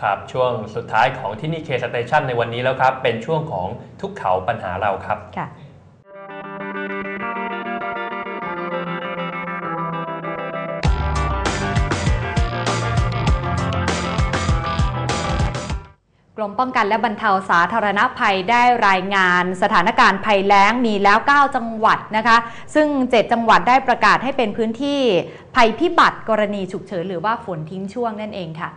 ครับช่วงสุดท้ายของที่นี่เคสเตชันในวันนี้แล้วครับ เป็นช่วงของทุกเขาปัญหาเราครับค่ะกรมป้องกันและบรรเทาสาธารณภัยได้รายงานสถานการณ์ภัยแล้งมีแล้ว 9 จังหวัดนะคะ ซึ่ง 7 จังหวัดได้ประกาศให้เป็นพื้นที่ภัยพิบัติกรณีฉุกเฉินหรือว่าฝนทิ้งช่วงนั่นเองค่ะ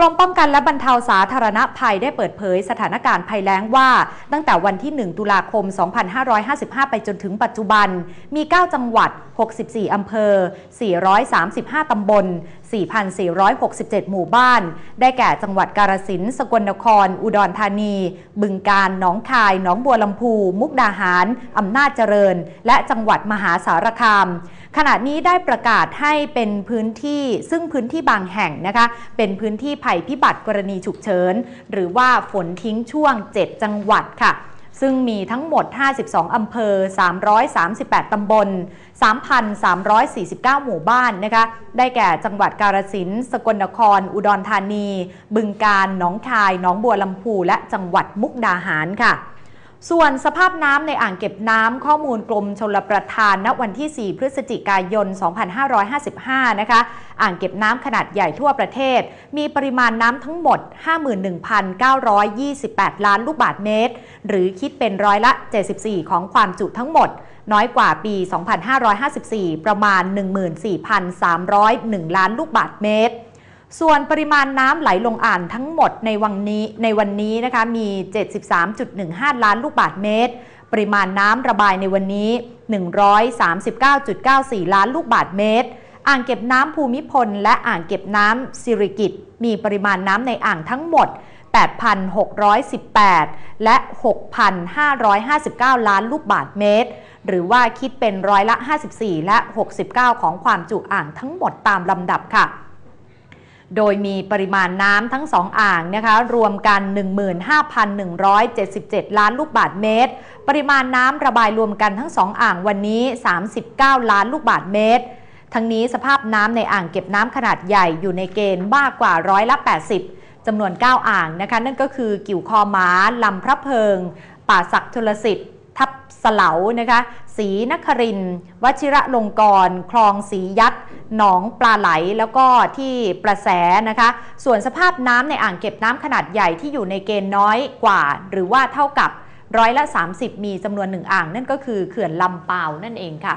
กรมป้องกันและบรรเทาสาธารณภัยได้เปิดเผยสถานการณ์ภัยแล้งว่า ตั้งแต่วันที่ 1 ตุลาคม 2555 ไปจนถึงปัจจุบัน มี 9 จังหวัด 64 อำเภอ 435 ตำบล 4,467 หมู่บ้าน ได้แก่จังหวัดกาฬสินธุ์สกลนคร อุดรธานี บึงกาฬหนองคาย หนองบัวลำพู มุกดาหาร อำนาจเจริญ และจังหวัดมหาสารคาม ขณะนี้ได้ประกาศให้เป็นพื้นที่ ซึ่งพื้นที่บางแห่งนะคะ เป็นพื้นที่ภัยพิบัติกรณีฉุกเฉิน หรือว่าฝนทิ้งช่วง 7 จังหวัดค่ะ ซึ่งมีทั้งหมด 52 อำเภอ 338 ตำบล 3,349 หมู่บ้านนะคะ ได้แก่จังหวัดกาฬสินธุ์สกลนคร อุดรธานี บึงกาฬ หนองคาย หนองบัวลำพู และจังหวัดมุกดาหารค่ะ ส่วนสภาพน้ำในอ่างเก็บน้ำข้อมูลกรมชลประทานณวันที่ 4 พฤศจิกายน 2555 นะคะ อ่างเก็บน้ำขนาดใหญ่ทั่วประเทศ มีปริมาณน้ำทั้งหมด 51,928 ล้านลูกบาศก์เมตร หรือคิดเป็นร้อยละ 74 ของความจุทั้งหมด น้อยกว่าปี 2554 ประมาณ 14,301 ล้านลูกบาศก์เมตร ส่วนปริมาณน้ำไหลลงอ่างทั้งหมดในวันนี้ในวันนี้นะคะมี 73.15 ล้านลูกบาศก์เมตร ปริมาณน้ำระบายในวันนี้ 139.94 ล้านลูกบาศก์เมตร อ่างเก็บน้ำภูมิพล และอ่างเก็บน้ำสิริกิตมีปริมาณน้ำในอ่างทั้งหมด 8,618 และ 6,559 ล้านลูกบาศก์เมตร หรือว่าคิดเป็นร้อยละ 54 และ 69 ของความจุอ่างทั้งหมดตามลำดับค่ะ โดยมีปริมาณน้ำทั้งสองอ่างนะคะรวมกัน 15,177 ล้านลูกบาศก์เมตร ปริมาณน้ำระบายรวมกันทั้งสองอ่างวันนี้ 39 ล้านลูกบาศก์เมตร ทั้งนี้สภาพน้ำในอ่างเก็บน้ำขนาดใหญ่อยู่ในเกณฑ์มากกว่าร้อยละ 80จำนวน 9 อ่างนะคะนั่นก็คือกิ่วคอม้าลำพระเพิง ป่าศักดิ์ชลสิทธิ์ทับเสลานะคะ ศรีนครินวชิระลงกรณคลองสียัดหนองปลาไหล แล้วก็ที่ประแสนะคะ ส่วนสภาพน้ำในอ่างเก็บน้ำขนาดใหญ่ที่อยู่ในเกณฑ์น้อยกว่า หรือว่าเท่ากับร้อยละ 30 มีจำนวนหนึ่งอ่าง นั่นก็คือเขื่อนลำเปานั่นเองค่ะ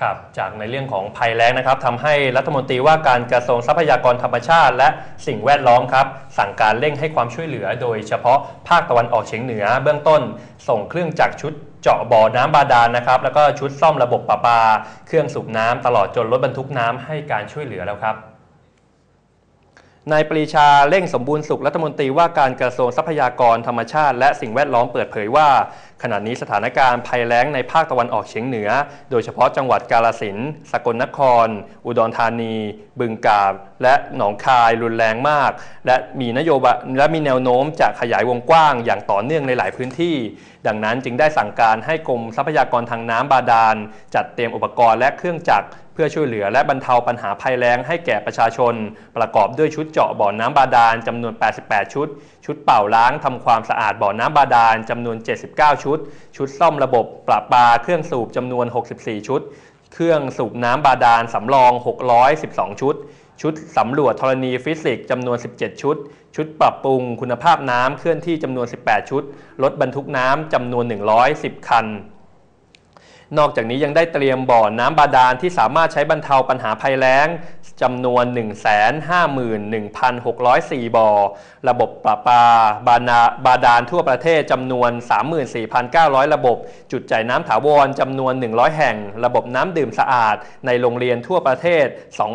ครับจากในเรื่องของภัยแล้งนะครับทำให้รัฐมนตรีว่าการกระทรวงทรัพยากรธรรมชาติ และสิ่งแวดล้อมครับสั่งการเร่งให้ความช่วยเหลือ โดยเฉพาะภาคตะวันออกเฉียงเหนือ เบื้องต้น ส่งเครื่องจักรชุดเจาะบ่อน้ำบาดาลนะครับ แล้วก็ชุดซ่อมระบบประปา เครื่องสูบน้ำตลอดจนรถบรรทุกน้ำให้การช่วยเหลือแล้วครับ นายปรีชาเร่งสมบูรณ์สุขรัฐมนตรีว่าการกระทรวงทรัพยากรธรรมชาติ และสิ่งแวดล้อมเปิดเผยว่า ขณะนี้สถานการณ์ภัยแล้งในภาคตะวันออกเฉียงเหนือ โดยเฉพาะจังหวัดกาฬสินสกลนคร อุดรธานี บึงกาฬและหนองคายรุนแรงมาก และมีนโยบายและมีแนวโน้มจะขยายวงกว้างอย่างต่อเนื่องในหลายพื้นที่ ดังนั้นจึงได้สั่งการให้กรมทรัพยากรทางน้ำบาดาลจัดเตรียมอุปกรณ์และเครื่องจักร เพื่อช่วยเหลือและบรรเทาปัญหาภัยแล้งให้แก่ประชาชน ประกอบด้วยชุดเจาะบ่อน้ำบาดาลจำนวน 88 ชุด ชุดเป่าล้างทำความสะอาดบ่อน้ำบาดาลจำนวน 79 ชุด ชุดซ่อมระบบประปาเครื่องสูบจำนวน 64 ชุด เครื่องสูบน้ำบาดาลสำรอง 612 ชุดชุดสำรวจธรณีฟิสิกส์จำนวน 17 ชุด ชุดปรับปรุงคุณภาพน้ำเคลื่อนที่จำนวน 18 ชุด รถบรรทุกน้ำจำนวน 110 คัน นอกจากนี้ยังได้เตรียมบ่อน้ำบาดาลที่สามารถใช้บรรเทาปัญหาภัยแล้งจำนวน 151,604 บ่อ ระบบประปาบานาบาดาลทั่วประเทศจำนวน 34,900 ระบบ จุดจ่ายน้ำถาวรจำนวน 100 แห่ง ระบบน้ำดื่มสะอาด ในโรงเรียนทั่วประเทศ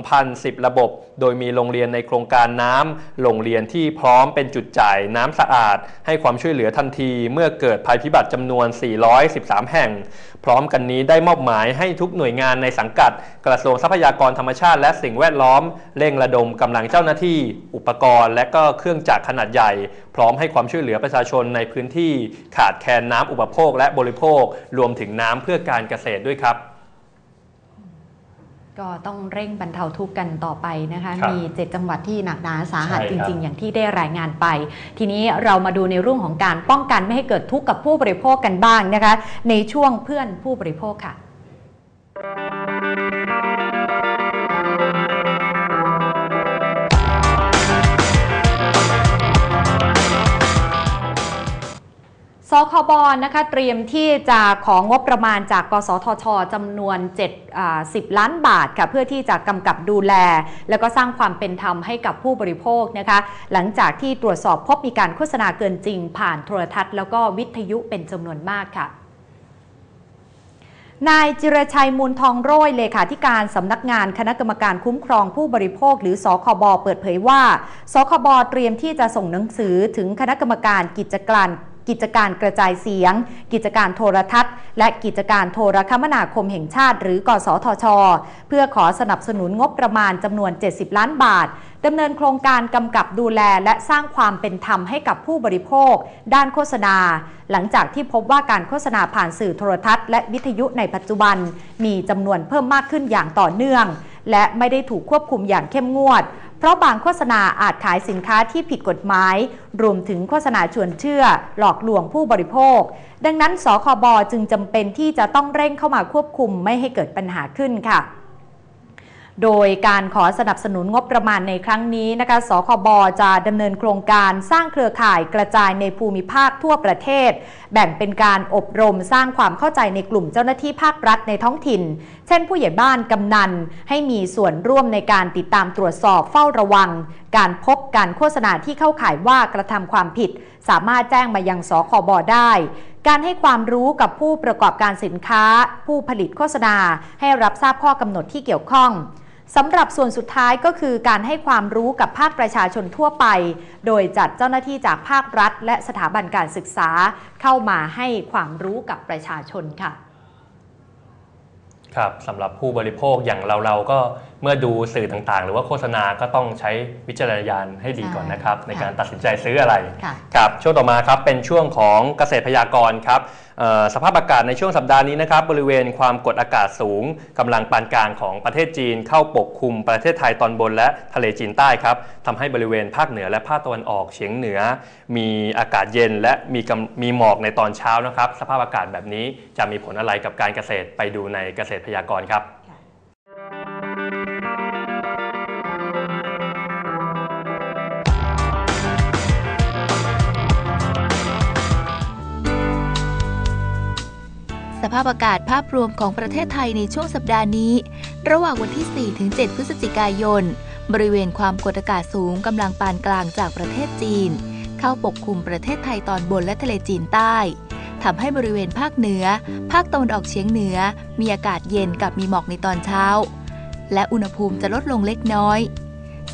2,010 ระบบ โดยมีโรงเรียนในโครงการน้ำโรงเรียนที่พร้อมเป็นจุดจ่ายน้ำสะอาด ให้ความช่วยเหลือทันทีเมื่อเกิดภัยพิบัติจำนวน 413 แห่ง พร้อมกันนี้ได้มอบหมายให้ทุกหน่วยงานในสังกัด กระทรวงทรัพยากรธรรมชาติ และสิ่งแวดล้อม เร่งระดมกำลังเจ้าหน้าที่ อุปกรณ์ และก็เครื่องจักรขนาดใหญ่ พร้อมให้ความช่วยเหลือประชาชนในพื้นที่ ขาดแคลนน้ำอุปโภคและบริโภค รวมถึงน้ำเพื่อการเกษตรด้วยครับ ก็ต้องเร่งบรรเทาทุกข์กันต่อไปนะคะครับมี7จังหวัดที่หนักหนาสาหัสใช่จครับริง ๆ อย่างที่ได้รายงานไป ทีนี้เรามาดูในเรื่องของการป้องกันไม่ให้เกิดทุกข์กับผู้บริโภคกันบ้างนะคะ ในช่วงเพื่อนผู้บริโภคค่ะ สคบนะคะเตรียมที่จะของงบประมาณจากกสทชจำนวน7 10 ล้านบาทค่ะเพื่อที่จะกำกับดูแล แล้วก็สร้างความเป็นธรรมให้กับผู้บริโภคนะคะ หลังจากที่ตรวจสอบพบมีการโฆษณาเกินจริง ผ่านโทรทัศน์ แล้วก็วิทยุเป็นจำนวนมากค่ะนายจิรชัยมูลทองโรยเลขาธิการสำนักงานคณะกรรมการคุ้มครองผู้บริโภค หรือสคบเปิดเผยว่า สคบเตรียมที่จะส่งหนังสือถึงคณะกรรมการกิจการ กิจการกระจายเสียง กิจการโทรทัศน์ และกิจการโทรคมนาคมแห่งชาติ หรือกสทช เพื่อขอสนับสนุนงบประมาณจำนวน 70 ล้านบาทดำเนินโครงการกำกับดูแลและสร้างความเป็นธรรมให้กับผู้บริโภค ด้านโฆษณา หลังจากที่พบว่าการโฆษณาผ่านสื่อโทรทัศน์และวิทยุในปัจจุบัน มีจำนวนเพิ่มมากขึ้นอย่างต่อเนื่อง และไม่ได้ถูกควบคุมอย่างเข้มงวด เพราะบางโฆษณาอาจขายสินค้าที่ผิดกฎหมาย รวมถึงโฆษณาชวนเชื่อ หลอกลวงผู้บริโภค ดังนั้นสคบจึงจำเป็นที่จะต้องเร่งเข้ามาควบคุมไม่ให้เกิดปัญหาขึ้นค่ะ โดยการขอสนับสนุนงบประมาณในครั้งนี้นะคะ สคบจะดำเนินโครงการสร้างเครือข่ายกระจายในภูมิภาคทั่วประเทศ แบ่งเป็นการอบรมสร้างความเข้าใจในกลุ่มเจ้าหน้าที่ภาครัฐในท้องถิ่น เช่นผู้ใหญ่บ้านกำนัน ให้มีส่วนร่วมในการติดตามตรวจสอบเฝ้าระวัง การพบการโฆษณาที่เข้าข่ายว่ากระทำความผิด สามารถแจ้งมายังสคบได้การให้ความรู้กับผู้ประกอบการสินค้า ผู้ผลิตโฆษณา ให้รับทราบข้อกำหนดที่เกี่ยวข้อง สำหรับส่วนสุดท้ายก็คือการให้ความรู้กับภาคประชาชนทั่วไป โดยจัดเจ้าหน้าที่จากภาครัฐ และสถาบันการศึกษาเข้ามาให้ความรู้กับประชาชนค่ะครับสำหรับผู้บริโภคอย่างเราเราๆก็เมื่อดูสื่อต่างๆ หรือว่าโฆษณาก็ต้องใช้วิจารณญาณให้ดีก่อนนะครับใช่ในการตัดสินใจซื้ออะไรค่ะครับช่วงต่อมาครับเป็นช่วงของเกษตรพยากรณ์ครับเอ่อ สภาพอากาศในช่วงสัปดาห์นี้นะครับบริเวณความกดอากาศสูงกำลังปานกลางของประเทศจีนเข้าปกคลุมประเทศไทยตอนบนและทะเลจีนใต้ครับทำให้บริเวณภาคเหนือและภาคตะวันออกเฉียงเหนือ มีอากาศเย็นและมีมีหมอกในตอนเช้านะครับ สภาพอากาศแบบนี้จะมีผลอะไรกับการเกษตรไปดูในเกษตรพยากรณ์ครับ ภาพอากาศภาพรวมของประเทศไทยในช่วงสัปดาห์นี้ ระหว่างวันที่ 4 ถึง 7 พฤศจิกายน บริเวณความกดอากาศสูงกำลังปานกลางจากประเทศจีน เข้าปกคลุมประเทศไทยตอนบนและทะเลจีนใต้ทำให้บริเวณภาคเหนือ ภาคตะวันออกเฉียงเหนือ มีอากาศเย็นกับมีหมอกในตอนเช้า และอุณหภูมิจะลดลงเล็กน้อย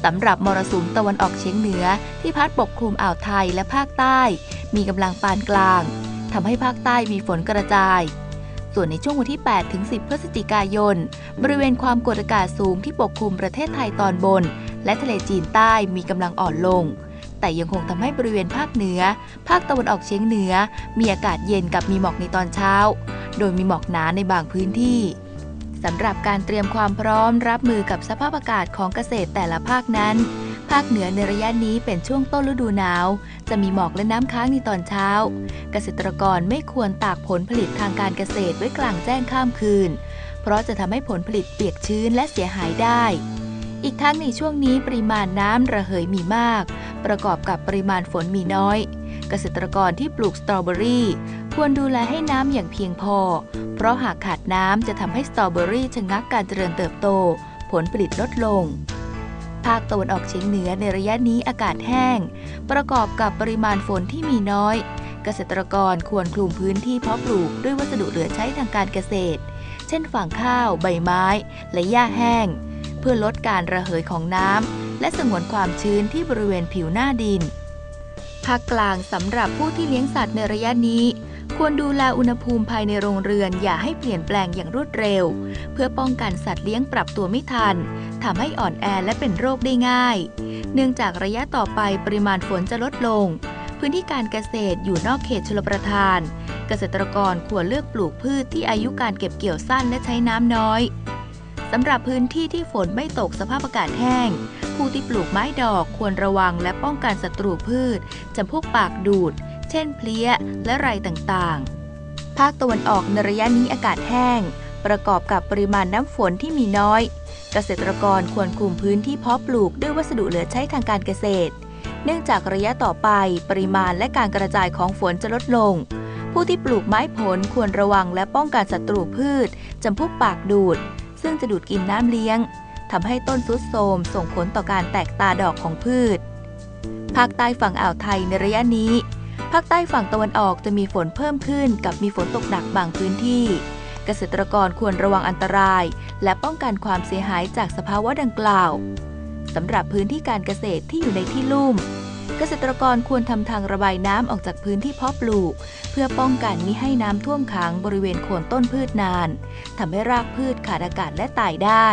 สำหรับมรสุมตะวันออกเฉียงเหนือที่พัดปกคลุมอ่าวไทยและภาคใต้ มีกำลังปานกลางทำให้ภาคใต้มีฝนกระจาย ส่วนในช่วงวันที่ 8 ถึง 10 พฤศจิกายน บริเวณความกดอากาศสูงที่ปกคลุมประเทศไทยตอนบน และทะเลจีนใต้มีกำลังอ่อนลง แต่ยังคงทำให้บริเวณภาคเหนือ ภาคตะวันออกเฉียงเหนือ มีอากาศเย็นกับมีหมอกในตอนเช้า โดยมีหมอกหนาในบางพื้นที่สำหรับการเตรียมความพร้อมรับมือกับสภาพอากาศของเกษตรแต่ละภาคนั้น ภาคเหนือในระยะนี้เป็นช่วงต้นฤดูหนาว จะมีหมอกและน้ำค้างในตอนเช้า เกษตรกรไม่ควรตากผลผลิตทางการเกษตรไว้กลางแจ้งข้ามคืน เพราะจะทำให้ผลผลิตเปียกชื้นและเสียหายได้ อีกทั้งในช่วงนี้ปริมาณน้ำระเหยมีมาก ประกอบกับปริมาณฝนมีน้อย เกษตรกรที่ปลูกสตรอเบอรี่ควรดูแลให้น้ำอย่างเพียงพอ เพราะหากขาดน้ำจะทำให้สตรอเบอรี่ชะงักการเจริญเติบโต ผลผลิตลดลง ภาคตะวันออกเฉียงเหนือในระยะนี้อากาศแห้ง ประกอบกับปริมาณฝนที่มีน้อย เกษตรกรควรคลุมพื้นที่เพาะปลูกด้วยวัสดุเหลือใช้ทางการเกษตร เช่นฟางข้าว ใบไม้ และหญ้าแห้ง เพื่อลดการระเหยของน้ำและสงวนความชื้นที่บริเวณผิวหน้าดินภาคกลางสำหรับผู้ที่เลี้ยงสัตว์ในระยะนี้ ควรดูแลอุณหภูมิภายในโรงเรือนอย่าให้เปลี่ยนแปลงอย่างรวดเร็ว เพื่อป้องกันสัตว์เลี้ยงปรับตัวไม่ทันทำให้อ่อนแอและเป็นโรคได้ง่าย เนื่องจากระยะต่อไปปริมาณฝนจะลดลง พื้นที่การเกษตรอยู่นอกเขตชลประทาน เกษตรกรควรเลือกปลูกพืชที่อายุการเก็บเกี่ยวสั้นและใช้น้ำน้อยสำหรับพื้นที่ที่ฝนไม่ตกสภาพอากาศแห้ง ผู้ที่ปลูกไม้ดอกควรระวังและป้องกันศัตรูพืชจำพวกปากดูด เช่นเพลี้ยและไรต่างๆ ภาคตะวันออกในระยะนี้อากาศแห้ง ประกอบกับปริมาณน้ำฝนที่มีน้อย เกษตรกรควรคุมพื้นที่เพาะปลูกด้วยวัสดุเหลือใช้ทางการเกษตร เนื่องจากระยะต่อไปปริมาณและการกระจายของฝนจะลดลง ผู้ที่ปลูกไม้ผลควรระวังและป้องกันศัตรูพืชจำพวกปากดูด ซึ่งจะดูดกินน้ำเลี้ยงทำให้ต้นทรุดโทมส่งผลต่อการแตกตาดอกของพืช ภาคใต้ฝั่งอ่าวไทยในระยะนี้ ภาคใต้ฝั่งตะวันออกจะมีฝนเพิ่มขึ้นกับมีฝนตกหนักบางพื้นที่ เกษตรกรควรระวังอันตราย และป้องกันความเสียหายจากสภาวะดังกล่าวสำหรับพื้นที่การเกษตรที่อยู่ในที่ลุ่ม เกษตรกรควรทำทางระบายน้ำออกจากพื้นที่เพาะปลูก เพื่อป้องกันมิให้น้ำท่วมขังบริเวณโคนต้นพืชนานทำให้รากพืชขาดอากาศและตายได้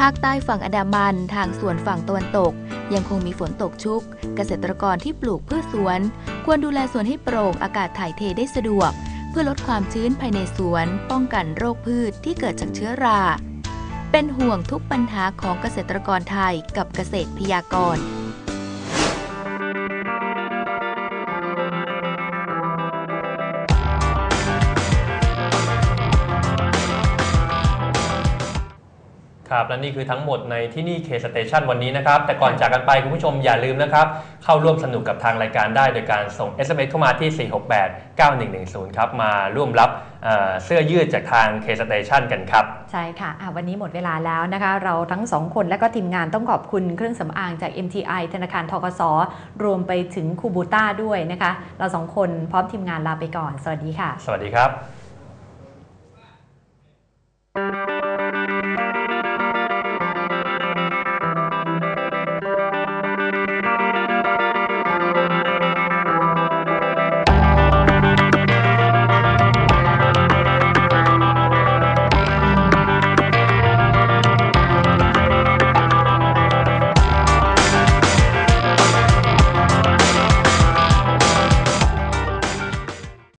ภาคใต้ฝั่งอันดามันทางส่วนฝั่งตะวันตก ยังคงมีฝนตกชุก เกษตรกรที่ปลูกพืชสวน ควรดูแลสวนให้โปร่งอากาศถ่ายเทได้สะดวก เพื่อลดความชื้นภายในสวน ป้องกันโรคพืชที่เกิดจากเชื้อรา เป็นห่วงทุกปัญหาของเกษตรกรไทยกับเกษตรพยากรณ์ ครับและนี่คือทั้งหมดในที่นี่เคสเตชันวันนี้นะครับ แต่ก่อนจากกันไปคุณผู้ชมอย่าลืมนะครับ เข้าร่วมสนุกกับทางรายการได้ โดยการส่ง SMS เข้ามาที่ 468 9110 ครับ มาร่วมรับเอ่อเสื้อยืดจากทางเคสเตชันกันครับ ใช่ค่ะอะวันนี้หมดเวลาแล้วนะคะ เราทั้งสองคนและก็ทีมงานต้องขอบคุณเครื่องสำอางจาก MTI ธนาคารทกสรวมไปถึงคูบูต้าด้วยนะคะ เราสองคนพร้อมทีมงานลาไปก่อน สวัสดีค่ะ สวัสดีครับ